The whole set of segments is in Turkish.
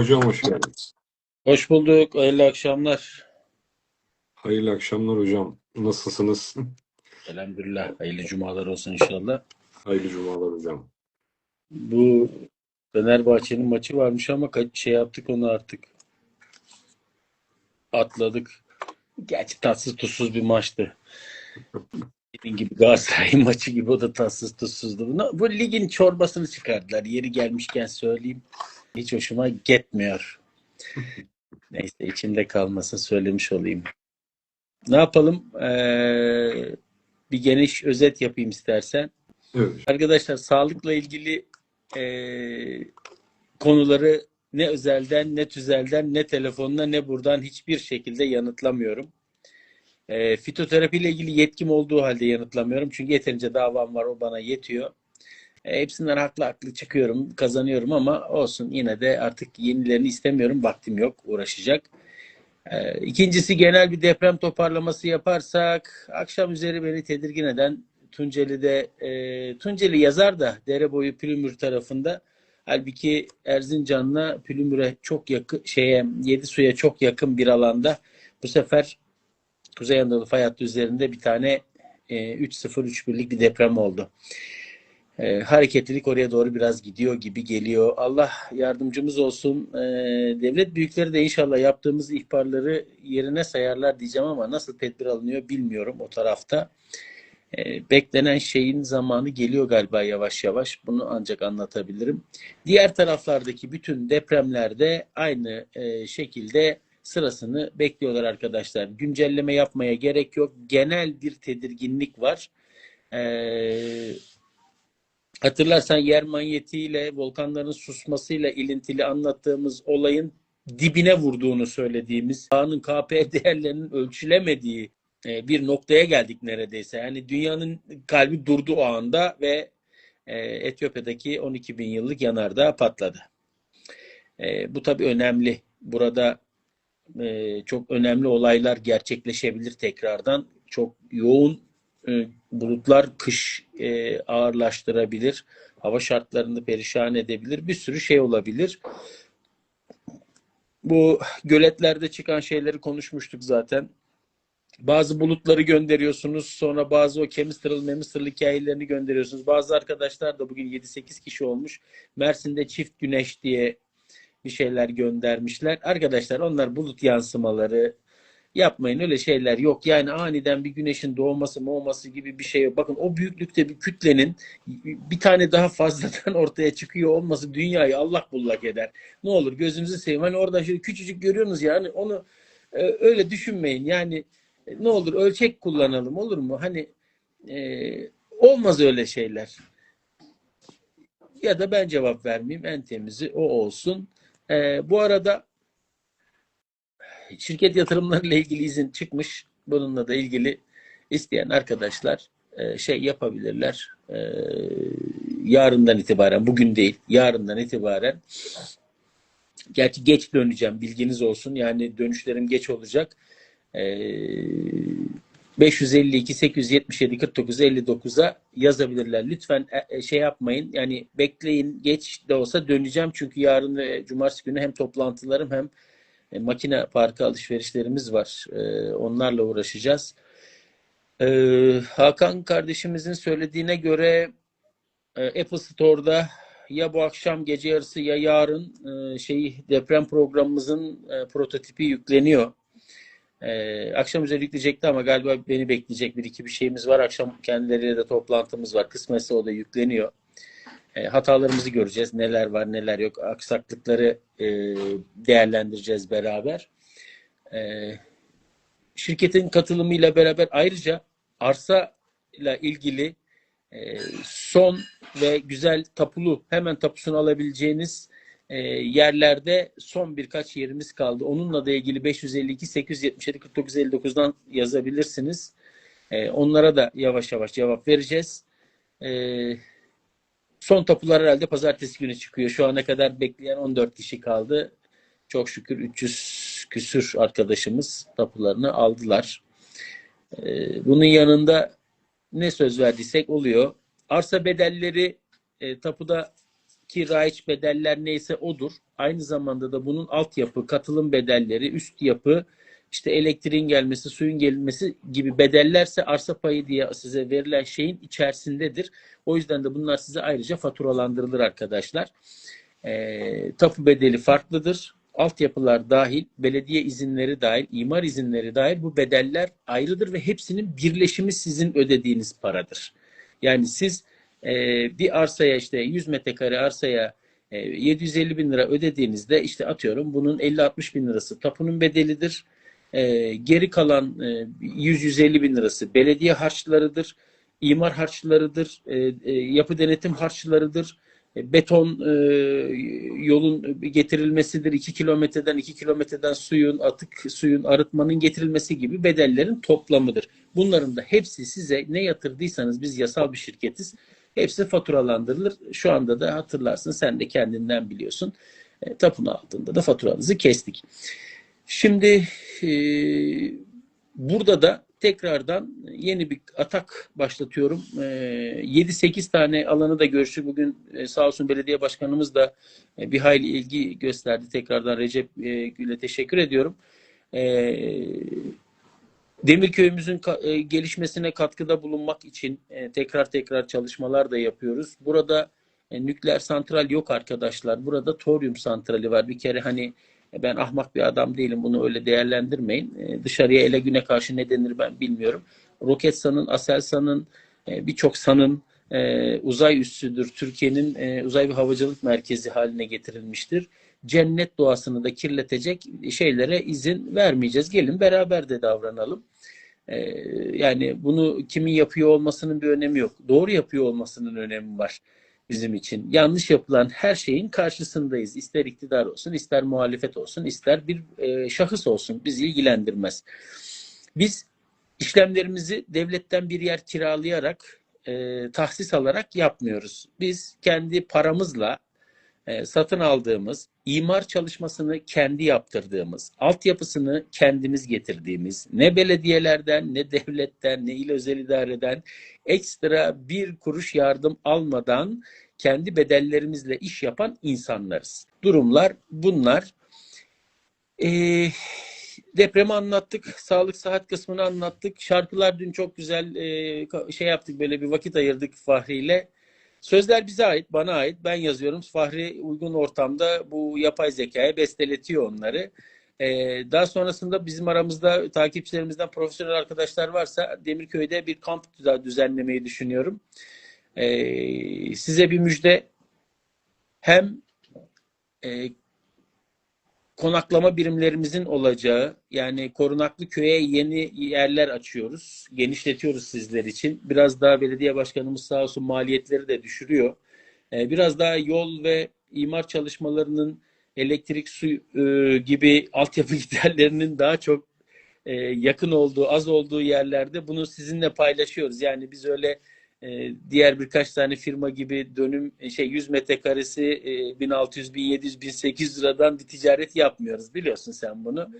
Hocam hoş geldiniz. Hoş bulduk. Hayırlı akşamlar. Hayırlı akşamlar hocam. Nasılsınız? Elhamdülillah. Hayırlı cumalar olsun inşallah. Hayırlı cumalar hocam. Bu Fenerbahçe'nin maçı varmış ama şey yaptık onu artık. Atladık. Gerçi tatsız tuzsuz bir maçtı. Dediğin gibi Galatasaray maçı gibi o da tatsız tuzsuzdu. Bu, bu ligin çorbasını çıkardılar. Yeri gelmişken söyleyeyim. Hiç hoşuma gitmiyor. Neyse içimde kalmasın söylemiş olayım. Ne yapalım? Ee, bir geniş özet yapayım istersen. Evet. Arkadaşlar sağlıkla ilgili e, konuları ne özelden ne tüzelden ne telefonla ne buradan hiçbir şekilde yanıtlamıyorum. E, fitoterapi ile ilgili yetkim olduğu halde yanıtlamıyorum. Çünkü yeterince davam var o bana yetiyor. E, hepsinden haklı haklı çıkıyorum, kazanıyorum ama olsun yine de artık yenilerini istemiyorum. Vaktim yok uğraşacak. E, ikincisi genel bir deprem toparlaması yaparsak akşam üzeri beni tedirgin eden Tunceli'de e, Tunceli yazar da dere boyu Pülümür tarafında halbuki Erzincan'la Pülümür'e çok yakın şeye Yedi Su'ya çok yakın bir alanda bu sefer Kuzey Anadolu fay hattı üzerinde bir tane e, 3-0 birlik bir deprem oldu. E, hareketlilik oraya doğru biraz gidiyor gibi geliyor. Allah yardımcımız olsun. E, devlet büyükleri de inşallah yaptığımız ihbarları yerine sayarlar diyeceğim ama nasıl tedbir alınıyor bilmiyorum o tarafta. E, beklenen şeyin zamanı geliyor galiba yavaş yavaş. Bunu ancak anlatabilirim. Diğer taraflardaki bütün depremlerde aynı e, şekilde sırasını bekliyorlar arkadaşlar. Güncelleme yapmaya gerek yok. Genel bir tedirginlik var. E, hatırlarsan yer manyetiyle, volkanların susmasıyla ilintili anlattığımız olayın dibine vurduğunu söylediğimiz, A'nın KP değerlerinin ölçülemediği e, bir noktaya geldik neredeyse. Yani dünyanın kalbi durdu o anda ve e, Etiyopya'daki 12 bin yıllık yanardağ patladı. E, bu tabii önemli. Burada çok önemli olaylar gerçekleşebilir tekrardan. Çok yoğun bulutlar kış e, ağırlaştırabilir. Hava şartlarını perişan edebilir. Bir sürü şey olabilir. Bu göletlerde çıkan şeyleri konuşmuştuk zaten bazı bulutları gönderiyorsunuz. Sonra bazı o chemistral, memistral hikayelerini gönderiyorsunuz. Bazı arkadaşlar da bugün 7-8 kişi olmuş. Mersin'de çift güneş diye bir şeyler göndermişler. Arkadaşlar onlar bulut yansımaları yapmayın öyle şeyler yok. Yani aniden bir güneşin doğması olması gibi bir şey yok. Bakın o büyüklükte bir kütlenin bir tane daha fazladan ortaya çıkıyor olması dünyayı Allah bullak eder. Ne olur gözünüzü seveyim. Hani orada şöyle küçücük görüyorsunuz yani onu e, öyle düşünmeyin. Yani ne olur ölçek kullanalım olur mu? Hani e, olmaz öyle şeyler. Ya da ben cevap vermeyeyim. En temizi o olsun. E, bu arada şirket yatırımlarıyla ilgili izin çıkmış. Bununla da ilgili isteyen arkadaşlar e, şey yapabilirler. E, yarından itibaren, bugün değil, yarından itibaren Gerçi geç döneceğim bilginiz olsun. Yani dönüşlerim geç olacak. 552 877 49 59'a yazabilirler. Lütfen şey yapmayın. Yani bekleyin. Geç de olsa döneceğim. Çünkü yarın ve cumartesi günü hem toplantılarım hem e, makine parkı alışverişlerimiz var. E, onlarla uğraşacağız. E, Hakan kardeşimizin söylediğine göre Apple Store'da ya bu akşam gece yarısı ya yarın şey deprem programımızın prototipi yükleniyor. Ee, akşam üzeri yükleyecekti ama galiba beni bekleyecek bir iki bir şeyimiz var. Akşam kendileriyle de toplantımız var. Kısmetse o da yükleniyor. E, hatalarımızı göreceğiz. Neler var neler yok. Aksaklıkları e, değerlendireceğiz beraber. E, şirketin katılımıyla beraber ayrıca arsa ile ilgili e, son ve güzel tapulu hemen tapusunu alabileceğiniz e, yerlerde son birkaç yerimiz kaldı. Onunla da ilgili 552 877 49 59'dan yazabilirsiniz. E, onlara da yavaş yavaş cevap vereceğiz. E, son tapular herhalde pazartesi günü çıkıyor. Şu ana kadar bekleyen 14 kişi kaldı. Çok şükür 300 küsür arkadaşımız tapularını aldılar. E, bunun yanında ne söz verdiysek oluyor. Arsa bedelleri e, tapuda ki raiç bedeller neyse odur. Aynı zamanda da bunun altyapı, katılım bedelleri, üst yapı, işte elektriğin gelmesi, suyun gelmesi gibi bedellerse arsa payı diye size verilen şeyin içerisindedir. O yüzden de bunlar size ayrıca faturalandırılır arkadaşlar. E, tapu bedeli farklıdır. Altyapılar dahil, belediye izinleri dahil, imar izinleri dahil bu bedeller ayrıdır ve hepsinin birleşimi sizin ödediğiniz paradır. Yani siz e, bir arsaya işte 100 metrekare arsaya e, 750 bin lira ödediğinizde işte atıyorum bunun 50-60 bin lirası tapunun bedelidir. E, geri kalan e, 100-150 bin lirası belediye harçlarıdır, imar harçlarıdır, e, e, yapı denetim harçlarıdır, e, beton e, yolun getirilmesidir, 2 kilometreden 2 kilometreden suyun, atık suyun arıtmanın getirilmesi gibi bedellerin toplamıdır. Bunların da hepsi size ne yatırdıysanız biz yasal bir şirketiz. Hepsi faturalandırılır. Şu anda da hatırlarsın sen de kendinden biliyorsun. E, tapunu altında da faturanızı kestik. Şimdi e, burada da tekrardan yeni bir atak başlatıyorum. E, 7-8 tane alanı da görüştük. Bugün e, sağ olsun belediye başkanımız da e, bir hayli ilgi gösterdi. Tekrardan Recep e, Gül'e teşekkür ediyorum. E, Demirköy'ümüzün e, gelişmesine katkıda bulunmak için e, tekrar tekrar çalışmalar da yapıyoruz. Burada e, nükleer santral yok arkadaşlar. Burada toryum santrali var. Bir kere hani ben ahmak bir adam değilim. Bunu öyle değerlendirmeyin. E, dışarıya ele güne karşı ne denir ben bilmiyorum. Roketsan'ın, Aselsan'ın, e, birçok sanın e, uzay üssüdür. Türkiye'nin e, uzay ve havacılık merkezi haline getirilmiştir. Cennet doğasını da kirletecek şeylere izin vermeyeceğiz. Gelin beraber de davranalım. E, yani bunu kimin yapıyor olmasının bir önemi yok. Doğru yapıyor olmasının önemi var bizim için. Yanlış yapılan her şeyin karşısındayız. İster iktidar olsun, ister muhalefet olsun, ister bir e, şahıs olsun. Bizi ilgilendirmez. Biz işlemlerimizi devletten bir yer kiralayarak, e, tahsis alarak yapmıyoruz. Biz kendi paramızla e, satın aldığımız, imar çalışmasını kendi yaptırdığımız, altyapısını kendimiz getirdiğimiz, ne belediyelerden, ne devletten, ne il özel idareden ekstra bir kuruş yardım almadan kendi bedellerimizle iş yapan insanlarız. Durumlar bunlar. Ee, depremi anlattık, sağlık sıhhat kısmını anlattık. Şarkılar dün çok güzel e, şey yaptık böyle bir vakit ayırdık Fahri ile. Sözler bize ait, bana ait. Ben yazıyorum. Fahri uygun ortamda bu yapay zekaya besteletiyor onları. Ee, daha sonrasında bizim aramızda takipçilerimizden profesyonel arkadaşlar varsa Demirköy'de bir kamp düzenlemeyi düşünüyorum. Ee, size bir müjde hem e, konaklama birimlerimizin olacağı yani korunaklı köye yeni yerler açıyoruz. Genişletiyoruz sizler için. Biraz daha belediye başkanımız sağ olsun maliyetleri de düşürüyor. Ee, biraz daha yol ve imar çalışmalarının elektrik, su e, gibi altyapı giderlerinin daha çok e, yakın olduğu, az olduğu yerlerde bunu sizinle paylaşıyoruz. Yani biz öyle e, diğer birkaç tane firma gibi dönüm şey 100 metrekaresi e, 1600, 1700, 1800 liradan bir ticaret yapmıyoruz. Biliyorsun sen bunu.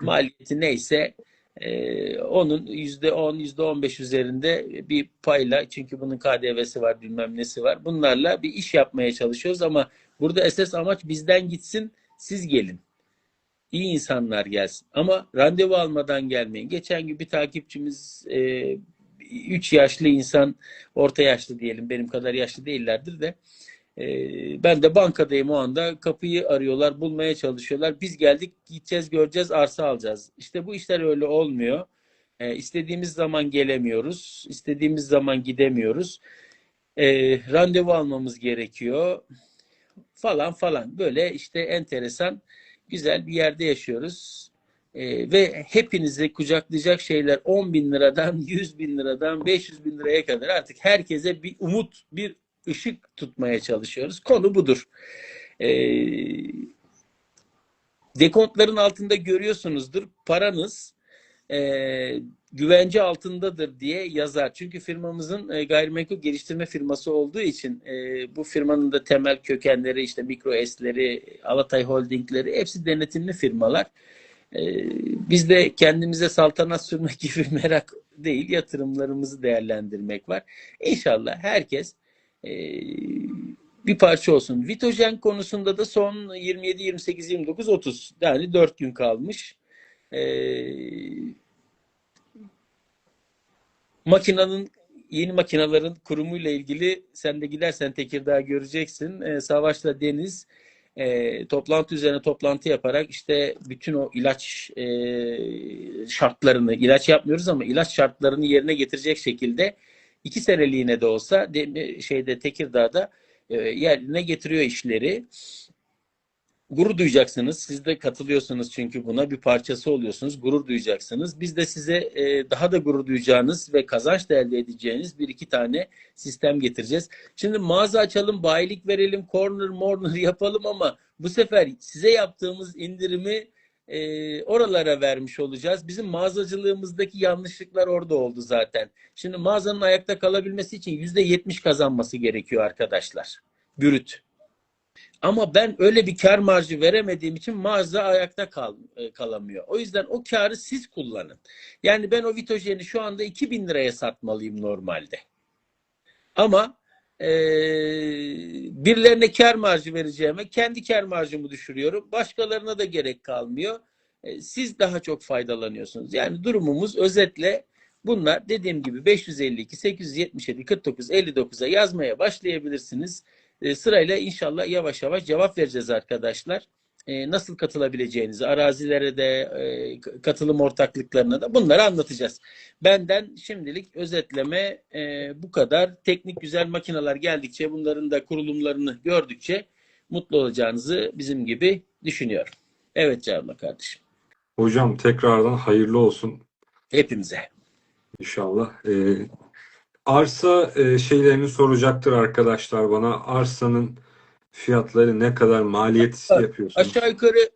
Maliyeti neyse e, onun %10, %15 üzerinde bir payla çünkü bunun KDV'si var bilmem nesi var. Bunlarla bir iş yapmaya çalışıyoruz ama burada esas amaç bizden gitsin siz gelin. İyi insanlar gelsin. Ama randevu almadan gelmeyin. Geçen gün bir takipçimiz e, 3 yaşlı insan, orta yaşlı diyelim benim kadar yaşlı değillerdir de e, ben de bankadayım o anda kapıyı arıyorlar, bulmaya çalışıyorlar. Biz geldik, gideceğiz, göreceğiz, arsa alacağız. İşte bu işler öyle olmuyor. E, istediğimiz zaman gelemiyoruz, istediğimiz zaman gidemiyoruz. E, randevu almamız gerekiyor falan falan. Böyle işte enteresan, güzel bir yerde yaşıyoruz. Ee, ve hepinizi kucaklayacak şeyler 10 bin liradan 100 bin liradan 500 bin liraya kadar artık herkese bir umut bir ışık tutmaya çalışıyoruz. Konu budur. Ee, dekontların altında görüyorsunuzdur paranız e, güvence altındadır diye yazar. Çünkü firmamızın e, gayrimenkul geliştirme firması olduğu için e, bu firmanın da temel kökenleri işte Mikro S'leri, Alatay Holdingleri hepsi denetimli firmalar. Ee, biz de kendimize saltanat sürmek gibi merak değil, yatırımlarımızı değerlendirmek var. İnşallah herkes e, bir parça olsun. Vitojen konusunda da son 27, 28, 29, 30 yani 4 gün kalmış. Ee, makinanın yeni makinaların kurumuyla ilgili sen de gidersen Tekirdağ göreceksin. Ee, Savaş'la Deniz e, toplantı üzerine toplantı yaparak işte bütün o ilaç e, şartlarını ilaç yapmıyoruz ama ilaç şartlarını yerine getirecek şekilde iki seneliğine de olsa de, şeyde Tekirdağ'da e, yerine getiriyor işleri. Gurur duyacaksınız. Siz de katılıyorsunuz çünkü buna bir parçası oluyorsunuz. Gurur duyacaksınız. Biz de size e, daha da gurur duyacağınız ve kazanç da elde edeceğiniz bir iki tane sistem getireceğiz. Şimdi mağaza açalım, bayilik verelim, corner morner yapalım ama bu sefer size yaptığımız indirimi e, oralara vermiş olacağız. Bizim mağazacılığımızdaki yanlışlıklar orada oldu zaten. Şimdi mağazanın ayakta kalabilmesi için yüzde yetmiş kazanması gerekiyor arkadaşlar. Bürüt. Ama ben öyle bir kar marjı veremediğim için mağaza ayakta kal, e, kalamıyor. O yüzden o karı siz kullanın. Yani ben o Vitojeni şu anda 2000 liraya satmalıyım normalde. Ama e, birilerine kar marjı vereceğime kendi kar marjımı düşürüyorum. Başkalarına da gerek kalmıyor. E, siz daha çok faydalanıyorsunuz. Yani durumumuz özetle bunlar dediğim gibi 552, 877, 49, 59'a yazmaya başlayabilirsiniz. E, sırayla inşallah yavaş yavaş cevap vereceğiz arkadaşlar. E, nasıl katılabileceğinizi, arazilere de, e, katılım ortaklıklarına da bunları anlatacağız. Benden şimdilik özetleme e, bu kadar. Teknik güzel makineler geldikçe, bunların da kurulumlarını gördükçe mutlu olacağınızı bizim gibi düşünüyorum. Evet Canım kardeşim. Hocam tekrardan hayırlı olsun Hepimize. inşallah. Ee, arsa e, şeylerini soracaktır arkadaşlar bana. Arsanın fiyatları ne kadar maliyet yapıyorsunuz? Aşağı yukarı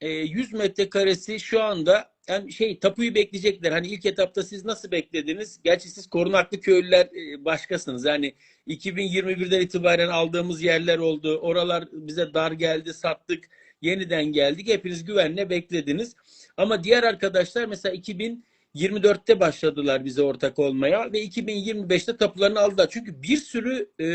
e, 100 metrekaresi şu anda yani şey tapuyu bekleyecekler. Hani ilk etapta siz nasıl beklediniz? Gerçi siz korunaklı köylüler e, başkasınız. Yani 2021'den itibaren aldığımız yerler oldu. Oralar bize dar geldi, sattık. Yeniden geldik. Hepiniz güvenle beklediniz. Ama diğer arkadaşlar mesela 2024'te başladılar bize ortak olmaya ve 2025'te tapularını aldılar. Çünkü bir sürü e,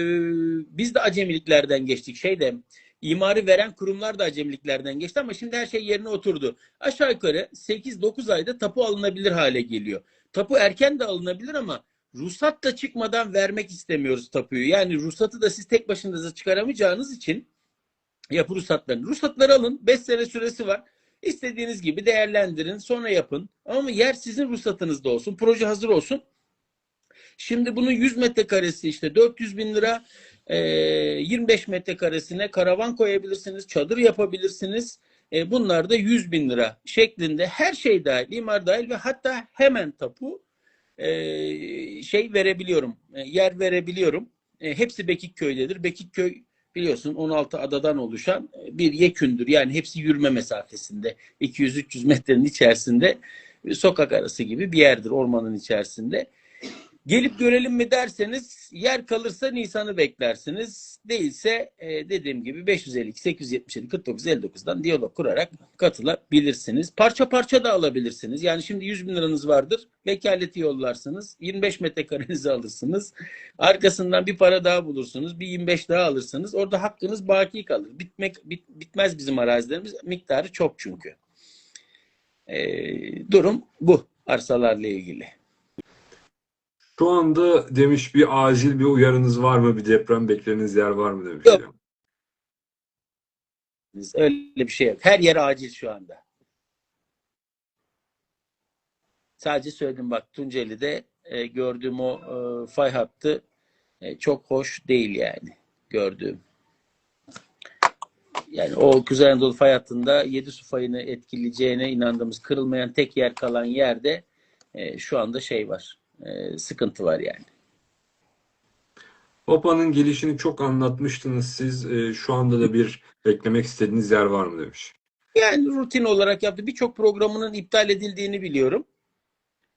biz de acemiliklerden geçtik. Şeyde imarı veren kurumlar da acemiliklerden geçti ama şimdi her şey yerine oturdu. Aşağı yukarı 8-9 ayda tapu alınabilir hale geliyor. Tapu erken de alınabilir ama ruhsat da çıkmadan vermek istemiyoruz tapuyu. Yani ruhsatı da siz tek başınıza çıkaramayacağınız için yapı ruhsatlarını. Ruhsatları alın. 5 sene süresi var. İstediğiniz gibi değerlendirin. Sonra yapın. Ama yer sizin ruhsatınızda olsun. Proje hazır olsun. Şimdi bunun 100 metrekaresi işte 400 bin lira. E, 25 metrekaresine karavan koyabilirsiniz. Çadır yapabilirsiniz. E, bunlar da 100 bin lira şeklinde her şey dahil, imar dahil ve hatta hemen tapu şey verebiliyorum. e, yer verebiliyorum. E, hepsi Bekikköy'dedir. Bekikköy biliyorsun 16 adadan oluşan e, bir yekündür. Yani hepsi yürüme mesafesinde. 200-300 metrenin içerisinde sokak arası gibi bir yerdir ormanın içerisinde. Gelip görelim mi derseniz yer kalırsa Nisan'ı beklersiniz. Değilse e, dediğim gibi 552, 877, 49, 59'dan diyalog kurarak katılabilirsiniz. Parça parça da alabilirsiniz. Yani şimdi 100 bin liranız vardır. Vekaleti yollarsınız. 25 metrekarenizi alırsınız. Arkasından bir para daha bulursunuz. Bir 25 daha alırsınız. Orada hakkınız baki kalır. Bitmek bit, bitmez bizim arazilerimiz. Miktarı çok çünkü. E, durum bu arsalarla ilgili. Şu anda demiş bir acil bir uyarınız var mı? Bir deprem beklediğiniz yer var mı demiş. Yok. Öyle bir şey yok. Her yer acil şu anda. Sadece söyledim bak Tunceli'de e, gördüğüm o e, fay hattı e, çok hoş değil yani gördüğüm. Yani o Kuzey Anadolu fay hattında 7 su fayını etkileyeceğine inandığımız kırılmayan tek yer kalan yerde e, şu anda şey var. E, sıkıntı var yani. Opa'nın gelişini çok anlatmıştınız siz. Ee, şu anda da bir beklemek istediğiniz yer var mı demiş. Yani rutin olarak yaptı. Birçok programının iptal edildiğini biliyorum.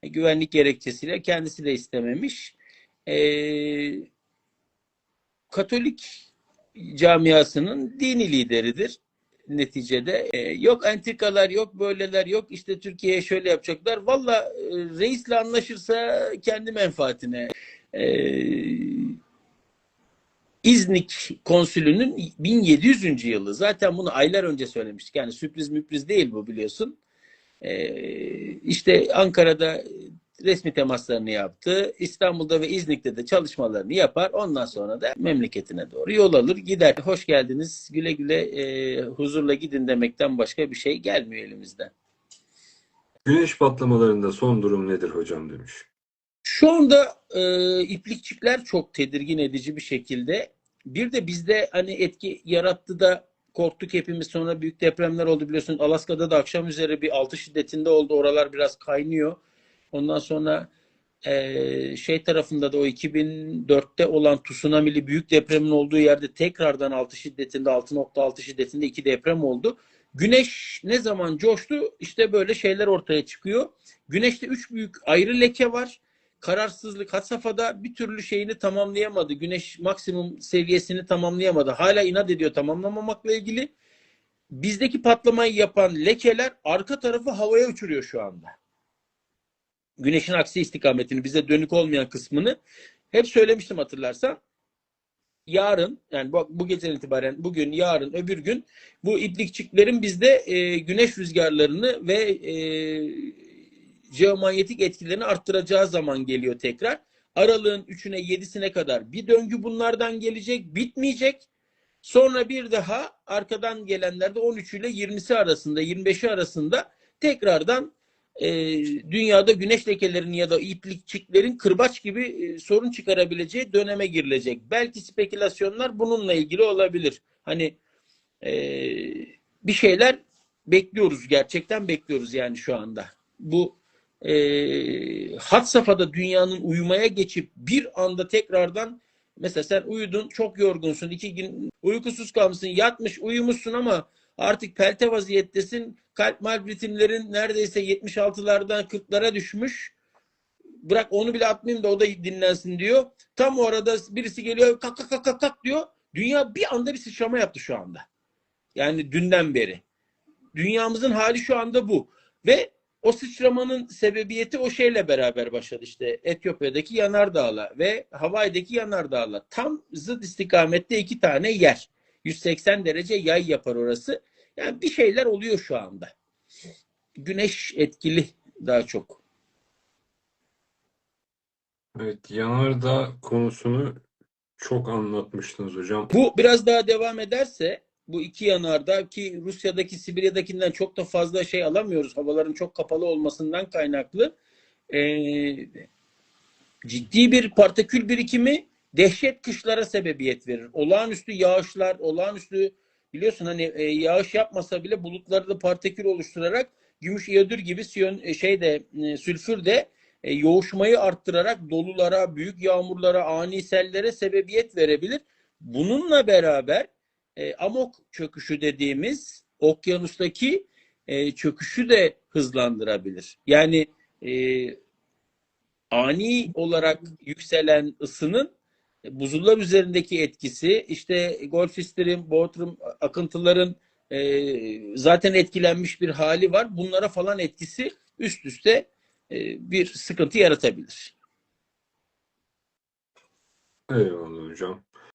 E, güvenlik gerekçesiyle kendisi de istememiş. E, Katolik camiasının dini lideridir neticede. E, yok entrikalar, yok böyleler, yok işte Türkiye'ye şöyle yapacaklar. Valla e, reisle anlaşırsa kendi menfaatine. E, İznik konsülünün 1700. yılı. Zaten bunu aylar önce söylemiştik. Yani sürpriz müpriz değil bu biliyorsun. Ee, işte Ankara'da resmi temaslarını yaptı. İstanbul'da ve İznik'te de çalışmalarını yapar. Ondan sonra da memleketine doğru yol alır gider. Hoş geldiniz. Güle güle e, huzurla gidin demekten başka bir şey gelmiyor elimizden. Güneş patlamalarında son durum nedir hocam demiş. Şu anda e, iplikçikler çok tedirgin edici bir şekilde. Bir de bizde hani etki yarattı da korktuk hepimiz. Sonra büyük depremler oldu biliyorsun. Alaska'da da akşam üzeri bir 6 şiddetinde oldu. Oralar biraz kaynıyor. Ondan sonra e, şey tarafında da o 2004'te olan tsunami'li büyük depremin olduğu yerde tekrardan 6 şiddetinde 6.6 şiddetinde iki deprem oldu. Güneş ne zaman coştu işte böyle şeyler ortaya çıkıyor. Güneşte üç büyük ayrı leke var kararsızlık had safhada bir türlü şeyini tamamlayamadı. Güneş maksimum seviyesini tamamlayamadı. Hala inat ediyor tamamlamamakla ilgili. Bizdeki patlamayı yapan lekeler arka tarafı havaya uçuruyor şu anda. Güneşin aksi istikametini bize dönük olmayan kısmını hep söylemiştim hatırlarsan. Yarın yani bu, bu geceden itibaren bugün, yarın, öbür gün bu iplikçiklerin bizde e, güneş rüzgarlarını ve e, jeomanyetik etkilerini arttıracağı zaman geliyor tekrar. Aralığın 3'üne 7'sine kadar bir döngü bunlardan gelecek, bitmeyecek. Sonra bir daha arkadan gelenlerde 13 ile 20'si arasında, 25'i arasında tekrardan e, dünyada güneş lekelerinin ya da iplikçiklerin kırbaç gibi e, sorun çıkarabileceği döneme girilecek. Belki spekülasyonlar bununla ilgili olabilir. Hani e, bir şeyler bekliyoruz, gerçekten bekliyoruz yani şu anda. Bu e, had safhada dünyanın uyumaya geçip bir anda tekrardan mesela sen uyudun çok yorgunsun iki gün uykusuz kalmışsın yatmış uyumuşsun ama artık pelte vaziyettesin. Kalp malp ritimlerin neredeyse 76'lardan 40'lara düşmüş. Bırak onu bile atmayayım da o da dinlensin diyor. Tam o arada birisi geliyor kalk kalk kalk kalk, kalk diyor. Dünya bir anda bir sıçrama yaptı şu anda. Yani dünden beri. Dünyamızın hali şu anda bu. Ve o sıçramanın sebebiyeti o şeyle beraber başladı işte. Etiyopya'daki yanardağla ve Hawaii'deki yanardağla. Tam zıt istikamette iki tane yer. 180 derece yay yapar orası. Yani bir şeyler oluyor şu anda. Güneş etkili daha çok. Evet, yanardağ konusunu çok anlatmıştınız hocam. Bu biraz daha devam ederse bu iki yanardağ ki Rusya'daki Sibirya'dakinden çok da fazla şey alamıyoruz. Havaların çok kapalı olmasından kaynaklı. Ee, ciddi bir partikül birikimi dehşet kışlara sebebiyet verir. Olağanüstü yağışlar, olağanüstü biliyorsun hani e, yağış yapmasa bile bulutları da partikül oluşturarak gümüş iyodür gibi siyon, e, şeyde e, sülfür de e, yoğuşmayı arttırarak dolulara, büyük yağmurlara, ani sellere sebebiyet verebilir. Bununla beraber e, amok çöküşü dediğimiz okyanustaki e, çöküşü de hızlandırabilir. Yani e, ani olarak yükselen ısının buzullar üzerindeki etkisi, işte Gulf Stream, Bodrum akıntıların e, zaten etkilenmiş bir hali var. Bunlara falan etkisi üst üste e, bir sıkıntı yaratabilir. Eyvallah hocam.